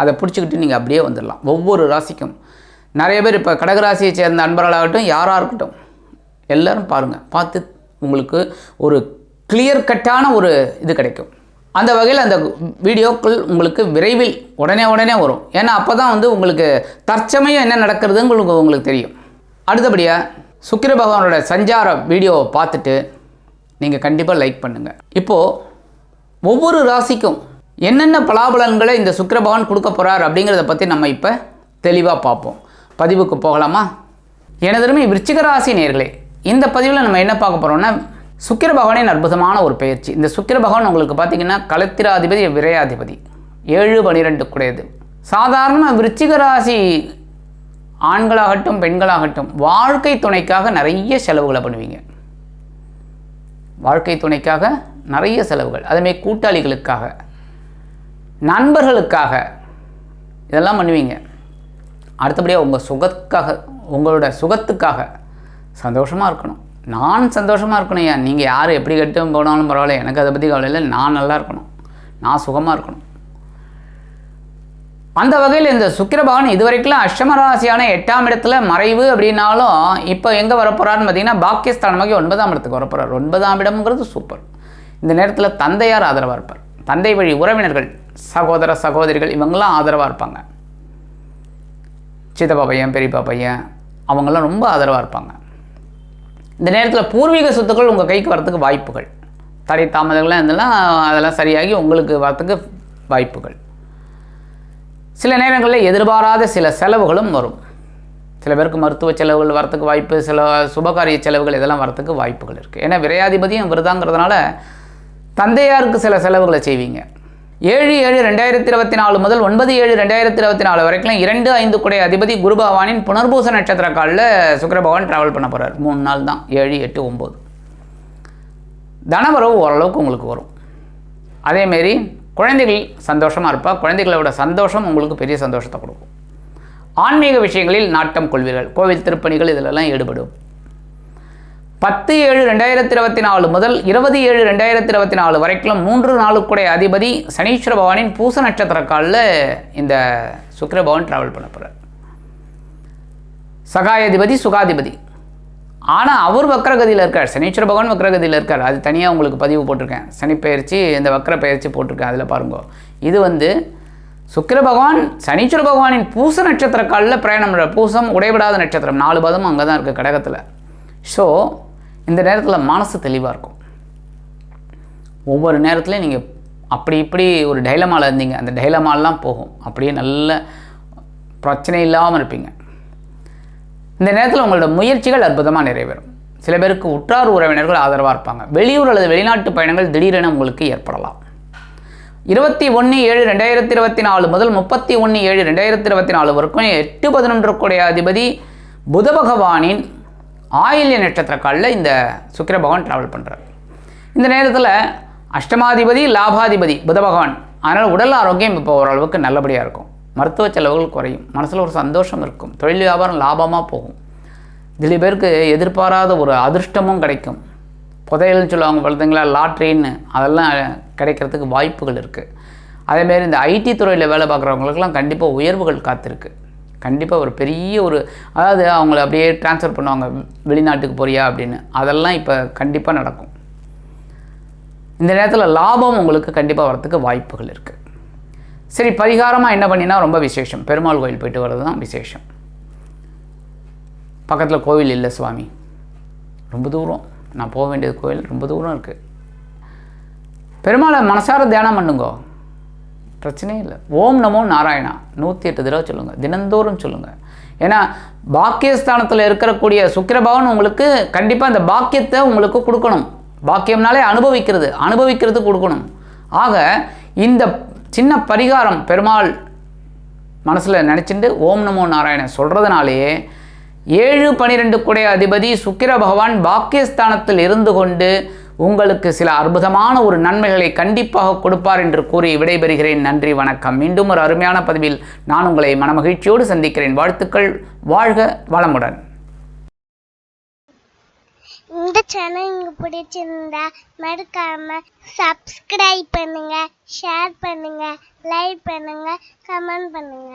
அதை பிடிச்சிக்கிட்டு நீங்கள் அப்படியே வந்துடலாம். ஒவ்வொரு ராசிக்கும். நிறைய பேர் இப்போ கடகராசியை சேர்ந்த அன்பர்களாகட்டும் யாராக இருக்கட்டும் எல்லோரும் பாருங்கள் பார்த்து உங்களுக்கு ஒரு கிளியர் கட்டான ஒரு இது கிடைக்கும். அந்த வகையில் அந்த வீடியோக்கள் உங்களுக்கு விரைவில் உடனே உடனே வரும். ஏன்னா அப்போ தான் வந்து உங்களுக்கு தற்சமயம் என்ன நடக்கிறதுன்னு உங்களுக்கு உங்களுக்கு தெரியும். அடுத்தபடியாக சுக்கிர பகவானோட சஞ்சார வீடியோவை பார்த்துட்டு நீங்கள் கண்டிப்பாக லைக் பண்ணுங்கள் இப்போது ஒவ்வொரு ராசிக்கும் என்னென்ன பலாபலன்களை இந்த சுக்கரபகவான் கொடுக்க போகிறார் அப்படிங்கிறத பற்றி நம்ம இப்போ தெளிவாக பார்ப்போம். பதிவுக்கு போகலாமா? எனதருமை விருச்சிகராசி நேர்களே இந்த பதிவில் நம்ம என்ன பார்க்க போகிறோம்னா சுக்கிர பகவானின் அற்புதமான ஒரு பயிற்சி இந்த சுக்கிர பகவான் உங்களுக்கு பார்த்தீங்கன்னா கலத்திராதிபதி விரையாதிபதி. ஏழு பனிரெண்டு குடையது. சாதாரணமாக விருச்சிக ராசி ஆண்களாகட்டும் பெண்களாகட்டும் வாழ்க்கை துணைக்காக நிறைய செலவுகளை பண்ணுவீங்க. வாழ்க்கை துணைக்காக நிறைய செலவுகள். அதுமாரி கூட்டாளிகளுக்காக. நண்பர்களுக்காக இதெல்லாம் பண்ணுவீங்க. அடுத்தபடியாக உங்கள் சுகத்துக்காக உங்களோட சுகத்துக்காக சந்தோஷமாக இருக்கணும். நான் சந்தோஷமாக இருக்கணும் ஏன் நீங்கள் யார் எப்படி கெட்டு போனாலும் பரவாயில்ல. எனக்கு அதை பற்றி கவலை இல்லை. நான் நல்லா இருக்கணும். நான் சுகமாக இருக்கணும். அந்த வகையில் இந்த சுக்கிரபகவான் இதுவரைக்கும் அஷ்டமராசியான எட்டாம் இடத்துல மறைவு அப்படின்னாலும் இப்போ எங்கே வரப்போறாருன்னு பார்த்தீங்கன்னா பாக்கியஸ்தானமாகி ஒன்பதாம் இடத்துக்கு வரப்போறார். ஒன்பதாம் இடம்ங்கிறது சூப்பர் இந்த நேரத்தில் தந்தையார் ஆதரவாக இருப்பார். தந்தை வழி உறவினர்கள் சகோதர சகோதரிகள் இவங்கெல்லாம் ஆதரவாக இருப்பாங்க. சித்தப்பா பையன் பெரியப்பா பையன் அவங்கெல்லாம் ரொம்ப ஆதரவாக இருப்பாங்க. இந்த நேரத்தில் பூர்வீக சொத்துக்கள் உங்கள் கைக்கு வரத்துக்கு வாய்ப்புகள். தடை தாமதங்கள்லாம் இருந்தெல்லாம் அதெல்லாம் சரியாகி உங்களுக்கு வரத்துக்கு வாய்ப்புகள். சில நேரங்களில் எதிர்பாராத சில செலவுகளும் வரும். சில பேருக்கு மருத்துவ செலவுகள் வரத்துக்கு வாய்ப்பு சில சுபகாரிய செலவுகள் இதெல்லாம் வரத்துக்கு வாய்ப்புகள் இருக்குது ஏன்னா விரையாதிபதியும் விருதாங்கிறதுனால தந்தையாருக்கு சில செலவுகளை செய்வீங்க. ஏழு ஏழு ரெண்டாயிரத்தி இருபத்தி நாலு முதல் ஒன்பது ஏழு ரெண்டாயிரத்தி இருபத்தி நாலு வரைக்கும் இரண்டு ஐந்து குடை அதிபதி குரு பகவானின் புனர்பூச நட்சத்திர காலில் சுக்கரபகவான் ட்ராவல் பண்ண போகிறார் மூணு நாள் தான். ஏழு எட்டு ஒம்பது தனவரவு ஓரளவுக்கு உங்களுக்கு வரும். அதேமாரி குழந்தைகள் சந்தோஷமாக இருப்பாள் குழந்தைகளோட சந்தோஷம் உங்களுக்கு பெரிய சந்தோஷத்தை கொடுக்கும். ஆன்மீக விஷயங்களில் நாட்டம் கொள்வீர்கள். கோவில் திருப்பணிகள் இதிலெல்லாம் ஈடுபடும். பத்து ஏழு ரெண்டாயிரத்தி இருபத்தி நாலு முதல் இருபது ஏழு ரெண்டாயிரத்தி இருபத்தி நாலு வரைக்கும் மூன்று நாளுக்குடைய அதிபதி சனீஸ்வர பவானின் பூச நட்சத்திர காலில் இந்த சுக்கிரபவன் ட்ராவல் பண்ண போகிறார் சகாயாதிபதி சுகாதிபதி. ஆனால் அவர் வக்ரகதியில் இருக்கார். சனீஸ்வர பகவான் வக்ரகதியில் இருக்கார். அது தனியாக உங்களுக்கு பதிவு போட்டிருக்கேன். சனிப்பெயர்ச்சி இந்த வக்ர பயிற்சி போட்டிருக்கேன். அதில் பாருங்க. இது வந்து சுக்கிர பகவான் சனீஸ்வர பகவானின் பூச நட்சத்திர காலில் பிரயாணம் பூசம் உடைவிடாத நட்சத்திரம். நாலு பதமும் அங்கே தான் இருக்குது கடகத்தில். ஸோ இந்த நேரத்தில் மனசு தெளிவாக இருக்கும். ஒவ்வொரு நேரத்துலையும் நீங்கள் அப்படி இப்படி ஒரு டைலமாவில் இருந்தீங்க. அந்த டைலமாலாம் போகும். அப்படியே நல்ல பிரச்சனை இல்லாமல் இருப்பீங்க. இந்த நேரத்தில் உங்களோட முயற்சிகள் அற்புதமாக நிறைவேறும். சில பேருக்கு உற்றார் உறவினர்கள் ஆதரவாக இருப்பாங்க. வெளியூர் அல்லது வெளிநாட்டு பயணங்கள் திடீரென உங்களுக்கு ஏற்படலாம். இருபத்தி ஒன்று ஏழு ரெண்டாயிரத்தி இருபத்தி நாலு முதல் முப்பத்தி ஒன்று ஏழு ரெண்டாயிரத்தி இருபத்தி நாலு வரைக்கும் எட்டு பதினொன்று கூடிய அதிபதி புத பகவானின் ஆயில்ய நட்சத்திரக்காலில் இந்த சுக்கிர பகவான் ட்ராவல் பண்ணுறார் இந்த நேரத்தில் அஷ்டமாதிபதி லாபாதிபதி புத பகவான் அதனால் உடல் ஆரோக்கியம் இப்போ ஓரளவுக்கு நல்லபடியாக இருக்கும். மருத்துவ செலவுகள் குறையும். மனசில் ஒரு சந்தோஷம் இருக்கும். தொழில் வியாபாரம் லாபமாக போகும். சில பேருக்கு எதிர்பாராத ஒரு அதிர்ஷ்டமும் கிடைக்கும். புதையல்னு சொல்லுவாங்க பார்த்தீங்களா லாட்ரின்னு அதெல்லாம் கிடைக்கிறதுக்கு வாய்ப்புகள் இருக்குது அதேமாரி இந்த ஐடி துறையில் வேலை பார்க்குறவங்களுக்குலாம் கண்டிப்பாக உயர்வுகள் காத்திருக்கு. கண்டிப்பாக ஒரு பெரிய ஒரு அதாவது அவங்கள அப்படியே ட்ரான்ஸ்ஃபர் பண்ணுவாங்க வெளிநாட்டுக்கு போறியா அப்படின்னு. அதெல்லாம் இப்போ கண்டிப்பாக நடக்கும். இந்த நேரத்தில் லாபம் உங்களுக்கு கண்டிப்பாக வரத்துக்கு வாய்ப்புகள் இருக்குது சரி பரிகாரமாக என்ன பண்ணினா ரொம்ப விசேஷம். பெருமாள் கோயில் போயிட்டு வர்றது தான் விசேஷம். பக்கத்தில் கோவில் இல்லை சுவாமி. ரொம்ப தூரம். நான் போக வேண்டியது கோயில் ரொம்ப தூரம் இருக்குது பெருமாளை மனசார தியானம் பண்ணுங்கோ. பிரச்சனையே இல்லை. ஓம் நமோ நாராயணா. நூற்றி எட்டு தடவை சொல்லுங்கள் தினந்தோறும் சொல்லுங்கள் ஏன்னா பாக்கியஸ்தானத்தில் இருக்கக்கூடிய சுக்கிரபவன் உங்களுக்கு கண்டிப்பாக அந்த பாக்கியத்தை உங்களுக்கு கொடுக்கணும். பாக்கியம்னாலே அனுபவிக்கிறது. அனுபவிக்கிறது கொடுக்கணும். ஆக இந்த சின்ன பரிகாரம் பெருமாள் மனசில் நினச்சிட்டு ஓம் நமோ நாராயணன் சொல்கிறதுனாலேயே ஏழு பனிரெண்டு குடைய அதிபதி சுக்கிர பகவான் பாக்கியஸ்தானத்தில் இருந்து கொண்டு உங்களுக்கு சில அற்புதமான ஒரு நன்மைகளை கண்டிப்பாக கொடுப்பார் என்று கூறி விடைபெறுகிறேன். நன்றி வணக்கம். மீண்டும் ஒரு அருமையான பதிவில் நான் உங்களை மனமகிழ்ச்சியோடு சந்திக்கிறேன். வாழ்த்துக்கள். வாழ்க வளமுடன். இந்த சேனல் உங்களுக்கு பிடிச்சிருந்தா மறக்காம சப்ஸ்கிரைப் பண்ணுங்க ஷேர் பண்ணுங்க லைக் பண்ணுங்க கமெண்ட் பண்ணுங்க.